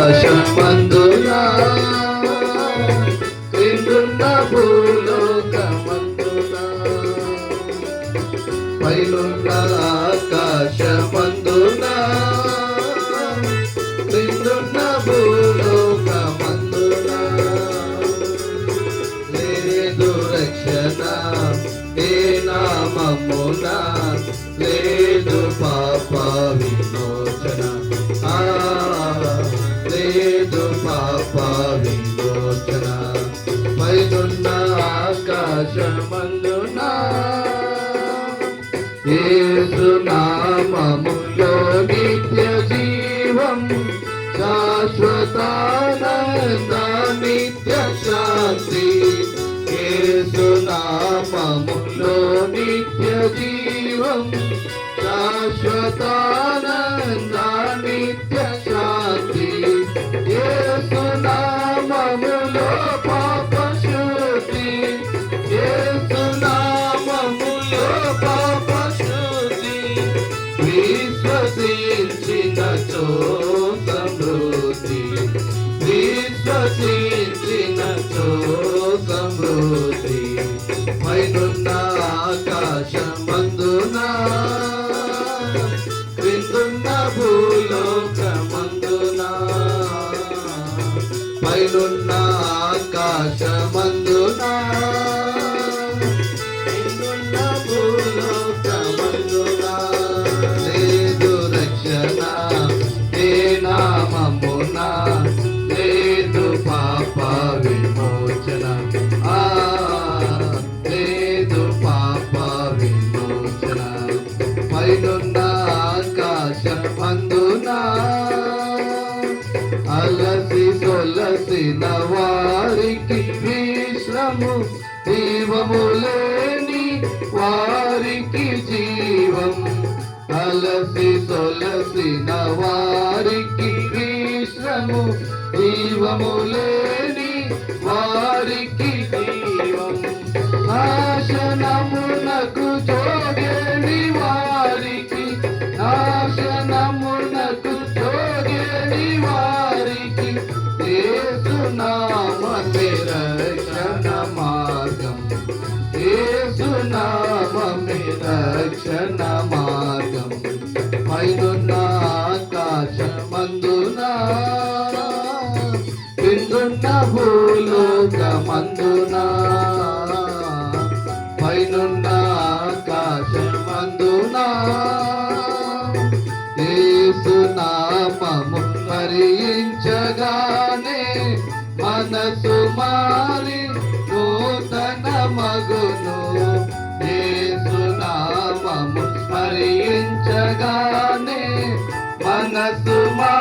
ఆకాశమందున? క్రిందున్న భూలోకమందున? పైనున్న లేదు పాప పైదున్న పైనున్న ఆకాశమందున యేసు నిత్య జీవం శాశ్వతానంద నిత్య శాంతి యేసు నిత్య జీవం శాశ్వతానంద నిత్య పైనున్న ఆకాశమందున? లేదు రక్షణ ఏ నామమున? లేదు సొలసిన వారికి విశ్రము జీవము లేని వారికి జీవం. తలసి సొలసిన వారికి విశ్రము జీవము లేని వారికి రక్షణ మార్గం ఏసునామే రక్షణ మార్గం పైనున్న ఆకాశమందున కిందున్న భూలోకమందున పైనున్న ఆకాశమందున ఏసునామము స్మరించగానే మనసు మారి నూతన మగును. నేసునామము స్మరించగానే మనసు మారి